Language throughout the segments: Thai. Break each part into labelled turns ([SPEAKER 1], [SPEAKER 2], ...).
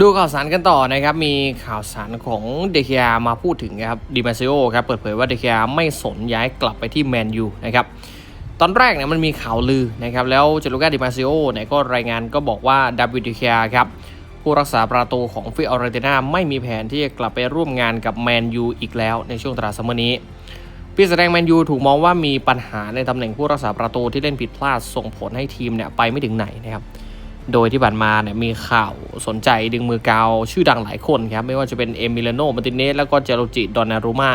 [SPEAKER 1] ดูข่าวสารกันต่อนะครับ มีข่าวสารของเดค a มาพูดถึงครับดิมาซิโอครับเปิดเผยว่าเดค a ไม่สนย้ายกลับไปที่แมนยูนะครับตอนแรกเนี่ยมันมีข่าวลือนะครับแล้วเจลูกาดิมาซิโอเนี่ยก็รายงานก็บอกว่าดาวิดเดค a ครับผู้รักษาประตูของฟิออเรติน่าไม่มีแผนที่จะกลับไปร่วมงานกับแมนยูอีกแล้วในช่วงตลาดซัมเมอร์นี้พี่แสดงแมนยูถูกมองว่ามีปัญหาในตำแหน่งผู้รักษาประตูที่เล่นผิดพลาดส่งผลให้ทีมเนี่ยไปไม่ถึงไหนนะครับ โดยที่ผ่านมาเนี่ยมีข่าวสนใจดึงมือกาวชื่อดังหลายคนครับ ไม่ว่าจะเป็นเอมิเลโนมาติเนสแล้วก็เจโรจิดอนนารุมา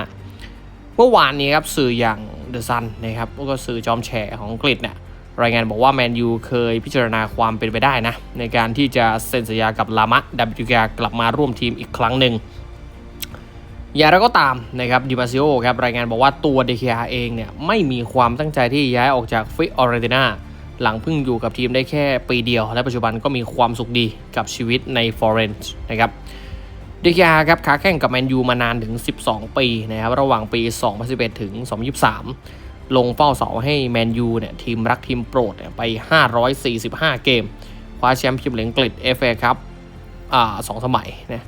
[SPEAKER 1] เมื่อวานนี้ครับสื่ออย่างเดอะซันนะครับแล้วก็สื่อจอมแฉของอังกฤษเนี่ยรายงานบอกว่าแมนยูเคยพิจารณาความเป็นไปได้นะ ในการที่จะเซ็นสัญญากับลามะดับบิกากลับมาร่วมทีมอีกครั้งหนึ่งอย่างไรก็ตามนะครับดิมาซิโอครับรายงานบอกว่าตัวเดค a เองเนี่ยไม่มีความตั้งใจที่ย้ายออกจากฟิออเรตินา หลังเพิ่งอยู่กับทีมได้แค่ปีเดียว และปัจจุบันก็มีความสุขดีกับชีวิตในฟอร์เรนซ์นะครับเดค a ครับค้าแข่งกับแมนยูมานานถึง 12 ปีนะครับระหว่างปี 2011 ถึง 2023 ลงเฝ้าเสาให้แมนยูเนี่ยทีมรักทีมโปรดเนี่ยไป 545 เกม คว้าแชมป์พรีเมียร์ลีกอังกฤษ FA ครับอ่าสองสมัยนะ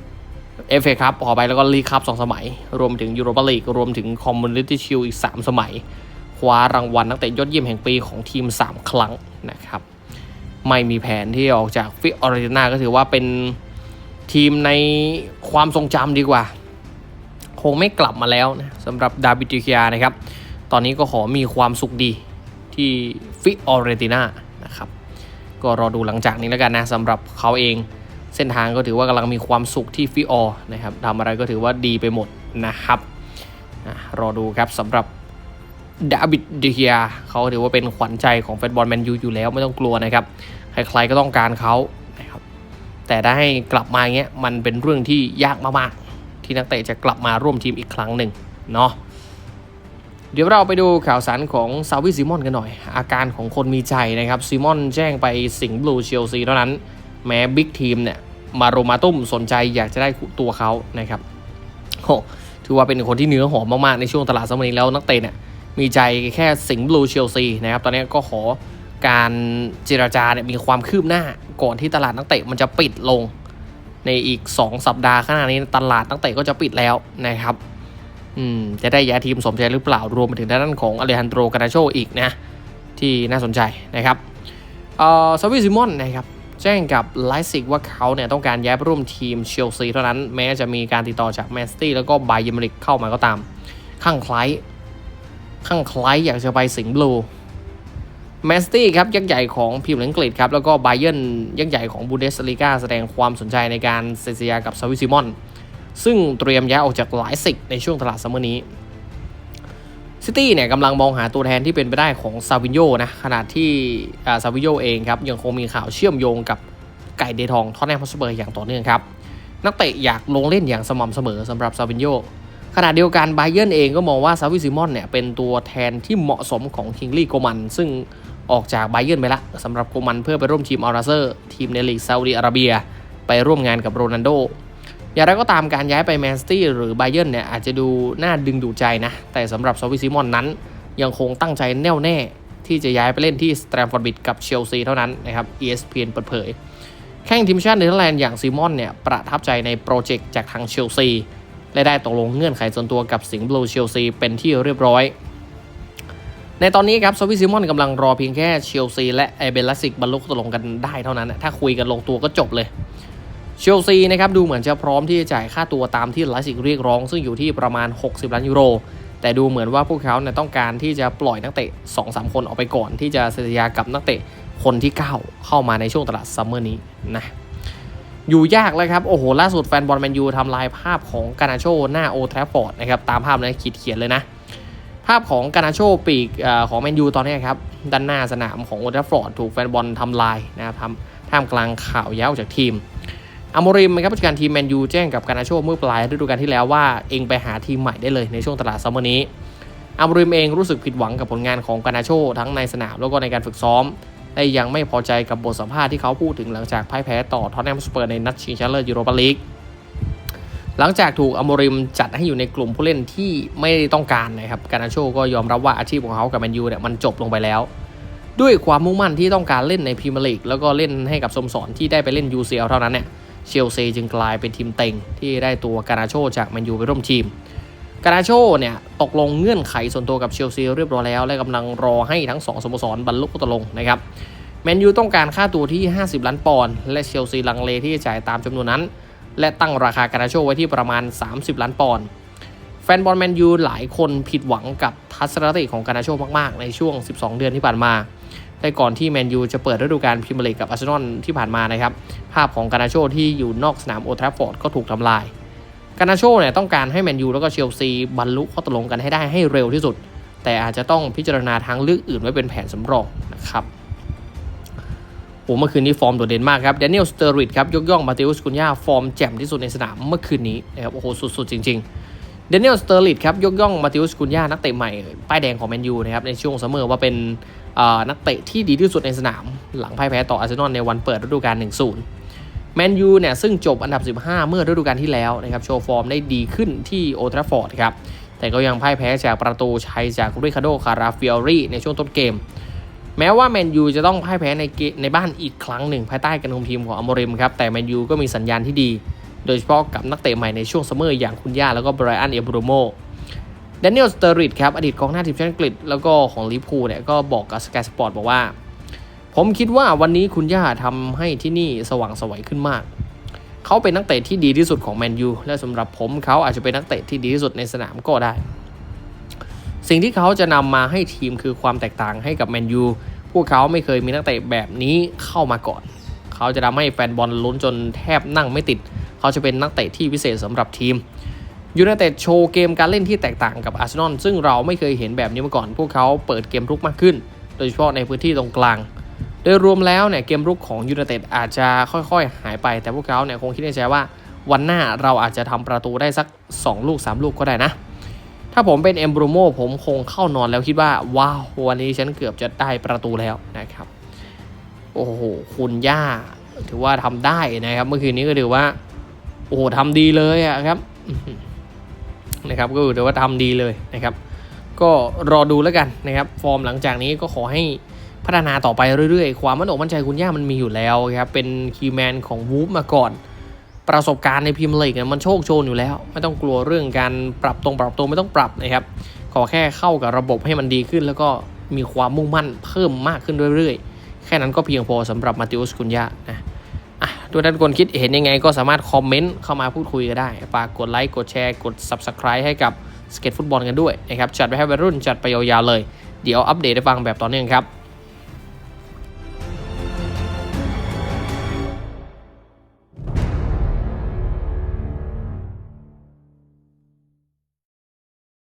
[SPEAKER 1] เอฟเอครับพอไปแล้วก็ลีคัพสองสมัย รวมถึงยูโรปาลีกรวมถึงคอมมูนิตี้ชิลอีก 3 สมัย คว้ารางวัลนักเตะยอดเยี่ยมแห่งปีของทีม 3 ครั้งนะครับ ไม่มีแผนที่ออกจากฟิออริจินาก็ถือว่าเป็นทีมในความทรงจำดีกว่า คงไม่กลับมาแล้วนะสำหรับดาบิติคิยานะครับ ตอนนี้ก็ขอมีความสุขดีที่ฟิออเรตินานะครับก็รอดูหลังจากนี้แล้วกันนะสำหรับเขาเองเส้นทางก็ถือว่ากำลังมีความสุขที่ฟิออนะครับทำอะไรก็ถือว่าดีไปหมดนะครับอะรอดูครับสำหรับ ดาบิดเดียเขาถือว่าเป็นขวัญใจของแฟนบอลแมนยูอยู่แล้วไม่ต้องกลัวนะครับ ใครๆก็ต้องการเขานะครับแต่ได้ให้กลับมาเงี้ยมันเป็นเรื่องที่ยากมากๆ ที่นักเตะจะกลับมาร่วมทีมอีกครั้งหนึ่งเนาะเดี๋ยวเราไปดูข่าวสารของซาวิซิมอนกันหน่อย อาการของคนมีใจนะครับซิมอนแจ้งไปสิงห์บลูเชลซีเท่านั้น แม้บิ๊กทีมเนี่ยมาโรมาตุ้มสนใจอยากจะได้ตัวเขานะครับโหถือว่าเป็นคนที่เนื้อหอมมากๆในช่วงตลาดสมัยนี้แล้วนักเตะเนี่ย มีใจแค่สิงห์บลูเชลซีนะครับ ตอนนี้ก็ขอการเจราจาเนี่ยมีความคืบหน้าก่อนที่ตลาดนักเตะมันจะปิดลง ในอีก 2 สัปดาห์ข้างหน้านี้ตลาดนักเตะก็จะปิดแล้วนะครับอืมจะได้ย้ายทีมสมใจหรือเปล่ารวมไปถึงด้านของอเลฮันโดรกานาโชอีกนะ ที่น่าสนใจนะครับเอ่อซาวิซิมอนนะครับแจ้งกับไลซิกว่าเขาเนี่ยต้องการย้ายไปร่วมทีมเชลซีเท่านั้น แม้จะมีการติดต่อจากแมนซิตี้แล้วก็ไบเยอร์มิลิกเข้ามาก็ตามข้างคล้าย ข้างคล้ายอยากจะไปสิงห์บลูแมนซิตี้ครับยักษ์ใหญ่ของพรีเมียร์ลีกอังกฤษครับ แล้วก็ไบเยอร์นยักษ์ใหญ่ของบูเดสลีกาแสดงความสนใจในการเซ็นสัญญากับซาวิซิมอน ซึ่งเตรียมย้ายออกจากหลายสิกในช่วงตลาดซัมเมอร์นี้ซิตี้เนี่ยกำลังมองหาตัวแทนที่เป็นไปได้ของซาวินโยนะขณะที่ซาวินโยเองครับ ยังคงมีข่าวเชื่อมโยงกับไก่เดทองทอตแนมฮอสเปอร์อย่างต่อเนื่องครับ นักเตะอยากลงเล่นอย่างสม่ำเสมอสำหรับซาวินโย ขณะเดียวกันไบเยร์นเองก็มองว่าซาวิซิมอนเนี่ยเป็นตัวแทนที่เหมาะสมของคิงลี่โกมันซึ่งออกจากไบเยร์นไปละสำหรับโกมันเพื่อไปร่วมทีมอัลนาเซอร์ ทีมในลีกซาอุดิอาระเบีย ไปร่วมงานกับโรนัลโดอย่างไรก็ตามการย้ายไปแมนซิตี้หรือไบเยร์นเนี่ยอาจจะดูน่าดึงดูดใจนะ แต่สำหรับซาวิซิมอนนั้น ยังคงตั้งใจแน่วแน่ที่จะย้ายไปเล่นที่สแตมฟอร์ดบิดกับเชลซีเท่านั้นนะครับ ESPN เปิดเผย แข่งทีมชาติเนเธอร์แลนด์อย่างซิมอนเนี่ยประทับใจในโปรเจกต์จากทางเชลซี และได้ตกลงเงื่อนไขส่วนตัวกับสิงห์บลูเชลซีเป็นที่เรียบร้อย ในตอนนี้ครับซาวิซิมอนกำลังรอเพียงแค่เชลซีและไอเบลลสิกบรรลุตกลงกันได้เท่านั้นนะถ้าคุยกันลงตัวก็จบเลยเชลซีนะครับดูเหมือนจะพร้อมที่จะจ่ายค่าตัวตามที่ไลซิกเรียกร้อง ซึ่งอยู่ที่ประมาณ 60 ล้านยูโร แต่ดูเหมือนว่าพวกเขาเนี่ยต้องการที่จะปล่อยนักเตะ 2-3 คนออกไปก่อน ที่จะเซ็นสัญญากับนักเตะคนที่ 9 เข้ามาในช่วงตลาดซัมเมอร์นี้นะ อยู่ยากเลยครับ โอ้โห ล่าสุดแฟนบอลแมนยูทำลายภาพของกานาโชหน้าโอทราฟอร์ดนะครับ ตามภาพนั้นขีดเขียนเลยนะ ภาพของกานาโชปีกอของแมนยูตอนนี้ครับ ด้านหน้าสนามของโอทราฟอร์ดถูกแฟนบอลทำลายนะครับทำท่ามกลางข่าวย้าวจากทีมอโมริมนะครับผู้จัดการทีมแมนยูแจ้งกับกานาโชเมื่อปลายฤดูกาลที่แล้วว่าเองไปหาทีมใหม่ได้เลยในช่วงตลาดซัมเมอร์นี้อโมริมเองรู้สึกผิดหวังกับผลงานของกานาโชทั้งในสนามแล้วก็ในการฝึกซ้อม และยังไม่พอใจกับบทสัมภาษณ์ที่เขาพูดถึงหลังจากพ่ายแพ้ต่อท็อตแนมสเปอร์ในนัดชิงชนะเลิศยูโรปาลีกหลังจากถูกอโมริมจัดให้อยู่ในกลุ่มผู้เล่นที่ไม่ต้องการนะครับการนาโชก็ยอมรับว่าอาชีพของเขากับแมนยูเนี่ยมันจบลงไปแล้ว ด้วยความมุ่งมั่นที่ต้องการเล่นในพรีเมียร์ลีกแล้วก็เล่นให้กับสโมสรที่ได้ไปเล่น UCL เท่านั้นเนี่ยเชลซีจึงกลายเป็นทีมเต็งที่ได้ตัวการนาโชจากแมนยูไปร่วมทีม กานาโชเนี่ยตกลงเงื่อนไขส่วนตัวกับเชลซีเรียบร้อยแล้ว และกำลังรอให้ทั้งสองสโมสรบรรลุข้อตกลงนะครับแมนยูต้องการค่าตัวที่ 50 ล้านปอนด์และเชลซีลังเลที่จะจ่ายตามจำนวนนั้น และตั้งราคากานาโชไว้ที่ประมาณ 30 ล้านปอนด์แฟนบอลแมนยูหลายคนผิดหวังกับทัศนคติของกานาโชมาก ๆ ในช่วง 12 เดือนที่ผ่านมาแต่ก่อนที่แมนยูจะเปิดฤดูกาลพรีเมียร์ลีกกับอาร์เซนอลที่ผ่านมานะครับ ภาพของกานาโชที่อยู่นอกสนามโอทราฟอร์ดก็ถูกทำลาย การนาโชเนี่ยต้องการให้แมนยูแล้วก็เชลซีบรรลุข้อตกลงกันให้ได้ให้เร็วที่สุด แต่อาจจะต้องพิจารณาทางเลือกอื่นไว้เป็นแผนสำรองนะครับโอ้เมื่อคืนนี้ฟอร์มโดดเด่นมากครับเดนิเอลสเตอริดครับยกย่องมาเตอุสกุนยาฟอร์มแจ่มที่สุดในสนามเมื่อคืนนี้นะครับโอ้โหสุดๆจริงๆเดนิเอลสเตอริดครับยกย่องมาเตอุสกุนยานักเตะใหม่ป้ายแดงของแมนยูนะครับในช่วงซัมเมอร์ว่าเป็นอ่านักเตะที่ดีที่สุดในสนาม หลังพ่ายแพ้ต่ออาร์เซนอลในวันเปิดฤดูกาล1-0 แมนยูเนี่ยซึ่งจบอันดับ 15 เมื่อฤดูกาลที่แล้วนะครับโชว์ฟอร์มได้ดีขึ้นที่โอทราฟอร์ดครับแต่ก็ยังพ่ายแพ้จากประตูชัยจากริคาโดคาราฟิออรีในช่วงต้นเกม แม้ว่าแมนยูจะต้องพ่ายแพ้ในเกในบ้านอีกครั้งหนึ่งภายใต้การคุมทีมของอโมริมครับแต่แมนยูก็มีสัญญาณที่ดี โดยเฉพาะกับนักเตะใหม่ในช่วงซัมเมอร์อย่างคุณย่าแล้วก็ไบรอันเอบรูโมแดเนียลสเตอริดครับอดีตกองหน้าทีมชาติอังกฤษแล้วก็ของลิเวอร์พูลเนี่ยก็บอกกับสกายสปอร์ตบอกว่า ผมคิดว่าวันนี้คุณย่าทำให้ที่นี่สว่างไสวัยขึ้นมาก เขาเป็นนักเตะที่ดีที่สุดของแมนยูและสำหรับผมเขาอาจจะเป็นนักเตะที่ดีที่สุดในสนามก็ได้ สิ่งที่เขาจะนำมาให้ทีมคือความแตกต่างให้กับแมนยูพวกเขาไม่เคยมีนักเตะแบบนี้เข้ามาก่อน เขาจะทำให้แฟนบอลลุ้นจนแทบนั่งไม่ติด เขาจะเป็นนักเตะที่พิเศษสำหรับทีมยูไนเต็ดโชว์เกมการเล่นที่แตกต่างกับอาร์เซนอลซึ่งเราไม่เคยเห็นแบบนี้มาก่อน พวกเขาเปิดเกมรุกมากขึ้น โดยเฉพาะในพื้นที่ตรงกลาง ดยรวมแล้วเนี่ยเกมรุกของยูไนเต็ดอาจจะค่อยๆ หายไปแต่พวกเขาเนี่ยคงคิดในใจว่าวันหน้าเราอาจจะทำประตูได้สัก 2 ลูก 3 ลูกก็ได้นะ ถ้าผมเป็นเอมบรูโมผมคงเข้านอนแล้วคิดว่า ว้าววันนี้ฉันเกือบจะได้ประตูแล้วนะครับ โอ้โห คุณย่า ถือว่าทำได้นะครับ เมื่อคืนนี้ก็ถือว่า โอ้โหทำดีเลยอะครับนะครับ ก็ถือว่าทำดีเลยนะครับ ก็รอดูแล้วกันนะครับ ฟอร์มหลังจากนี้ก็ขอให้ พัฒนาต่อไปเรื่อยๆ ความมั่นอกมั่นใจคุณย่ามันมีอยู่แล้วครับ เป็นคีย์แมนของวูฟมาก่อน ประสบการณ์ในพรีเมียร์ลีกเนี่ยมันโชคโชนอยู่แล้ว ไม่ต้องกลัวเรื่องการปรับตรงปรับตัวไม่ต้องปรับนะครับ ขอแค่เข้ากับระบบให้มันดีขึ้น แล้วก็มีความมุ่งมั่นเพิ่มมากขึ้นเรื่อยๆ แค่นั้นก็เพียงพอสำหรับมาติอุสกุนยานะอะทุกท่านคนคิดเห็นยังไงก็สามารถคอมเมนต์เข้ามาพูดคุยกันได้ฝากกดไลค์กดแชร์กด Subscribe ให้กับสเก็ตฟุตบอลกันด้วยนะครับจัดไปให้วัยรุ่นจัดไปยาวๆเลย เดี๋ยวอัปเดตให้ฟังแบบต่อเนื่องครับ